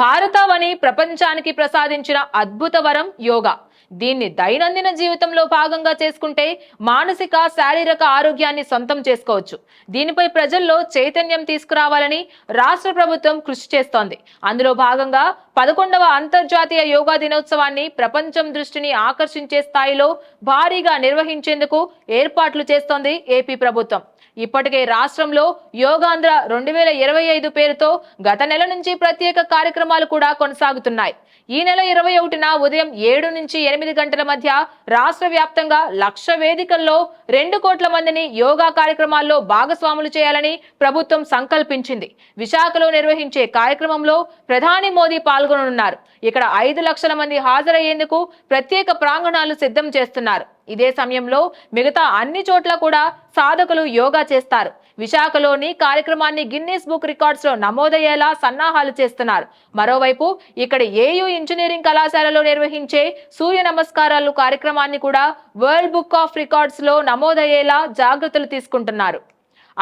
భారతవని ప్రపంచానికి ప్రసాదించిన అద్భుత వరం యోగా. దీన్ని దైనందిన జీవితంలో భాగంగా చేసుకుంటే మానసిక శారీరక ఆరోగ్యాన్ని సొంతం చేసుకోవచ్చు. దీనిపై ప్రజల్లో చైతన్యం తీసుకురావాలని రాష్ట్ర ప్రభుత్వం కృషి చేస్తోంది. అందులో భాగంగా పదకొండవ అంతర్జాతీయ యోగా దినోత్సవాన్ని ప్రపంచం దృష్టిని ఆకర్షించే స్థాయిలో భారీగా నిర్వహించేందుకు ఏర్పాట్లు చేస్తోంది ఏపీ ప్రభుత్వం. ఇప్పటికే రాష్ట్రంలో యోగాంధ్ర రెండు వేల ఇరవై ఐదు పేరుతో గత నెల నుంచి ప్రత్యేక కార్యక్రమాలు కూడా కొనసాగుతున్నాయి. ఈ నెల ఇరవై ఒకటిన ఉదయం ఏడు నుంచి ఎనిమిది గంటల మధ్య రాష్ట్ర వ్యాప్తంగా లక్ష వేదికల్లో రెండు కోట్ల మందిని యోగా కార్యక్రమాల్లో భాగస్వాములు చేయాలని ప్రభుత్వం సంకల్పించింది. విశాఖలో నిర్వహించే కార్యక్రమంలో ప్రధాని మోదీ పాల్గొననున్నారు. ఇక్కడ ఐదు లక్షల మంది హాజరయ్యేందుకు ప్రత్యేక ప్రాంగణాలు సిద్ధం చేస్తున్నారు. ఇదే సమయంలో మిగతా అన్ని చోట్ల కూడా సాధకులు యోగా చేస్తారు. విశాఖలోని కార్యక్రమాన్ని గిన్నీస్ బుక్ రికార్డ్స్లో నమోదయ్యేలా సన్నాహాలు చేస్తున్నారు. మరోవైపు ఇక్కడ ఏయూ ఇంజనీరింగ్ కళాశాలలో నిర్వహించే సూర్య నమస్కారాలు కార్యక్రమాన్ని కూడా వరల్డ్ బుక్ ఆఫ్ రికార్డ్స్లో నమోదయ్యేలా జాగ్రత్తలు తీసుకుంటున్నారు.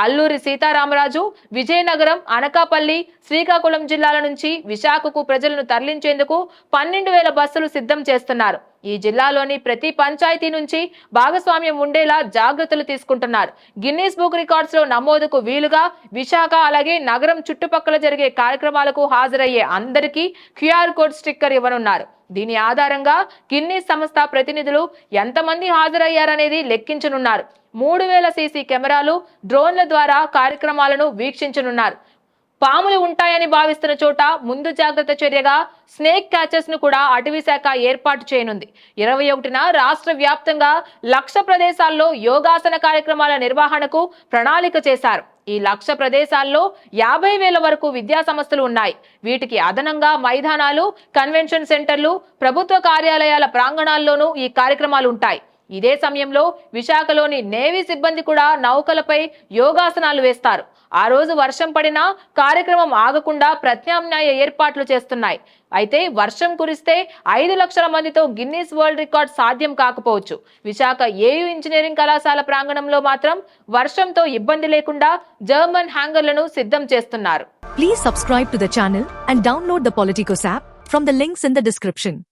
అల్లూరి సీతారామరాజు విజయనగరం అనకాపల్లి శ్రీకాకుళం జిల్లాల నుంచి విశాఖకు ప్రజలను తరలించేందుకు పన్నెండు వేల బస్సులు సిద్ధం చేస్తున్నారు. ఈ జిల్లాలోని ప్రతి పంచాయతీ నుంచి భాగస్వామ్యం ఉండేలా జాగ్రత్తలు తీసుకుంటున్నారు. గిన్నీస్ బుక్ రికార్డ్స్లో నమోదుకు వీలుగా విశాఖ అలాగే నగరం చుట్టుపక్కల జరిగే కార్యక్రమాలకు హాజరయ్యే అందరికీ క్యూఆర్ కోడ్ స్టిక్కర్ ఇవ్వనున్నారు. దీని ఆధారంగా గిన్నీస్ సంస్థ ప్రతినిధులు ఎంతమంది హాజరయ్యారనేది లెక్కించనున్నారు. మూడు వేల సీసీ కెమెరాలు డ్రోన్ల ద్వారా కార్యక్రమాలను వీక్షించనున్నారు. పాములు ఉంటాయని భావిస్తున్న చోట ముందు జాగ్రత్త చర్యగా స్నేక్ క్యాచెస్ను కూడా అటవీ శాఖ ఏర్పాటు చేయనుంది. ఇరవై ఒకటిన రాష్ట్ర వ్యాప్తంగా లక్ష ప్రదేశాల్లో యోగాసన కార్యక్రమాల నిర్వహణకు ప్రణాళిక చేశారు. ఈ లక్ష ప్రదేశాల్లో యాభై వేల వరకు విద్యా సంస్థలు ఉన్నాయి. వీటికి అదనంగా మైదానాలు కన్వెన్షన్ సెంటర్లు ప్రభుత్వ కార్యాలయాల ప్రాంగణాల్లోనూ ఈ కార్యక్రమాలు ఉంటాయి. ఇదే సమయంలో విశాఖలోని నేవీ సిబ్బంది కూడా నౌకలపై యోగాసనాలు వేస్తారు. ఆ రోజు వర్షం పడినా కార్యక్రమం ఆగకుండా ప్రత్యామ్నాయ ఏర్పాట్లు చేస్తున్నాయి. అయితే వర్షం కురిస్తే ఐదు లక్షల మందితో గిన్నీస్ వరల్డ్ రికార్డ్ సాధ్యం కాకపోవచ్చు. విశాఖ ఏయు ఇంజనీరింగ్ కళాశాల ప్రాంగణంలో మాత్రం వర్షంతో ఇబ్బంది లేకుండా జర్మన్ హ్యాంగర్లను సిద్ధం చేస్తున్నారు. Please subscribe to the channel and download the Politicos app from the links in the description